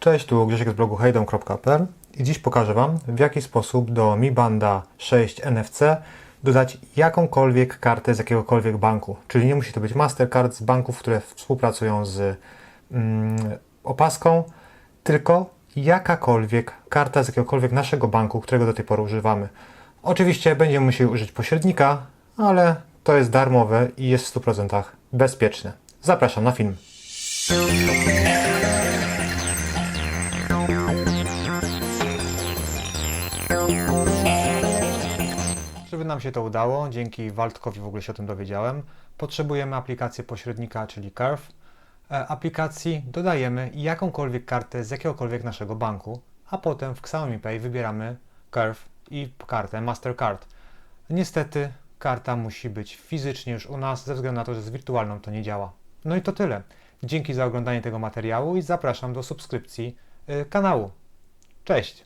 Cześć, tu Grzesiek z blogu hejdom.pl i dziś pokażę Wam, w jaki sposób do Mi Banda 6 NFC dodać jakąkolwiek kartę z jakiegokolwiek banku. Czyli nie musi to być Mastercard z banków, które współpracują z mm, opaską, tylko jakakolwiek karta z jakiegokolwiek naszego banku, którego do tej pory używamy. Oczywiście będziemy musieli użyć pośrednika, ale to jest darmowe i jest w 100% bezpieczne. Zapraszam na film. Żeby nam się to udało, dzięki Waldkowi w ogóle się o tym dowiedziałem, potrzebujemy aplikację pośrednika, czyli Curve. E, aplikacji dodajemy jakąkolwiek kartę z jakiegokolwiek naszego banku, a potem w Xiaomi Pay wybieramy Curve i kartę Mastercard. Niestety karta musi być fizycznie już u nas, ze względu na to, że z wirtualną to nie działa. No i to tyle. Dzięki za oglądanie tego materiału i zapraszam do subskrypcji kanału. Cześć!